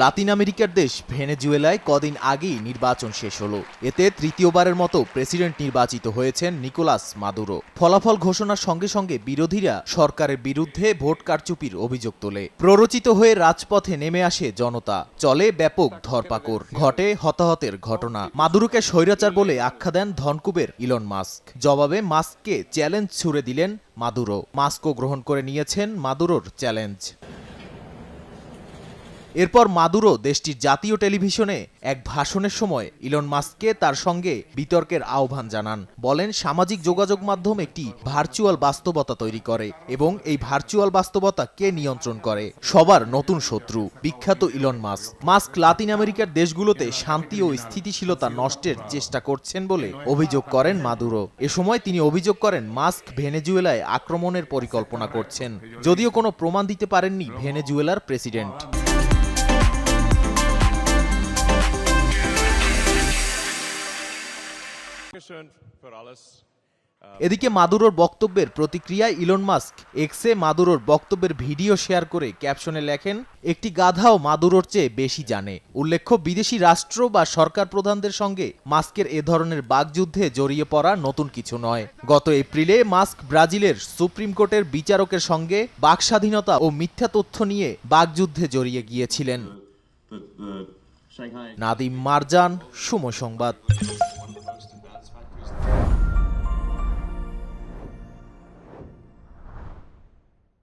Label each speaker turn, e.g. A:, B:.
A: লাতিন আমেরিকার দেশ ভেনেজুয়েলায় কদিন আগেই নির্বাচন শেষ হলো। এতে তৃতীয়বারের মতো প্রেসিডেন্ট নির্বাচিত হয়েছেন নিকোলাস মাদুরো। ফলাফল ঘোষণার সঙ্গে সঙ্গে বিরোধীরা সরকারের বিরুদ্ধে ভোট কারচুপির অভিযোগ তোলে। প্ররোচিত হয়ে রাজপথে নেমে আসে জনতা। চলে ব্যাপক ধরপাকড়। ঘটে হতাহতের ঘটনা। মাদুরোকে স্বৈরাচার বলে আখ্যা দেন ধনকুবের ইলন মাস্ক। জবাবে মাস্ককে চ্যালেঞ্জ ছুড়ে দিলেন মাদুরো। মাস্কও গ্রহণ করে নিয়েছেন মাদুরোর চ্যালেঞ্জ। এরপর মাদুরো দেশটির জাতীয় টেলিভিশনে এক ভাষণের সময় ইলন মাস্ককে তার সঙ্গে বিতর্কের আহ্বান জানান। বলেন, সামাজিক যোগাযোগ মাধ্যম একটি ভার্চুয়াল বাস্তবতা তৈরি করে এবং এই ভার্চুয়াল বাস্তবতা কে নিয়ন্ত্রণ করে? সবার নতুন শত্রু, বিখ্যাত ইলন মাস্ক। মাস্ক লাতিন আমেরিকার দেশগুলোতে শান্তি ও স্থিতিশীলতা নষ্টের চেষ্টা করছেন বলে অভিযোগ করেন মাদুরো। এ সময় তিনি অভিযোগ করেন, মাস্ক ভেনেজুয়েলায় আক্রমণের পরিকল্পনা করছেন। যদিও কোনো প্রমাণ দিতে পারেননি ভেনেজুয়েলার প্রেসিডেন্ট। এদিকে মাদুরোর বক্তব্যের প্রতিক্রিয়ায় ইলন মাস্ক এক্সে মাদুরোর বক্তব্যের ভিডিও শেয়ার করে ক্যাপশনে লেখেন একটি গাধাও মাদুরোর চেয়ে বেশি জানে। উল্লেখ্য বিদেশি রাষ্ট্র বা সরকার প্রধানদের সঙ্গে মাস্কের এ ধরনের বাগযুদ্ধে জড়িয়ে পড়া নতুন কিছু নয়। গত এপ্রিলে মাস্ক ব্রাজিলের সুপ্রিম কোর্টের বিচারকের সঙ্গে বাক স্বাধীনতা ও মিথ্যা তথ্য নিয়ে বাগযুদ্ধে জড়িয়ে গিয়েছিলেন। নাদিম মারজান সময় সংবাদ।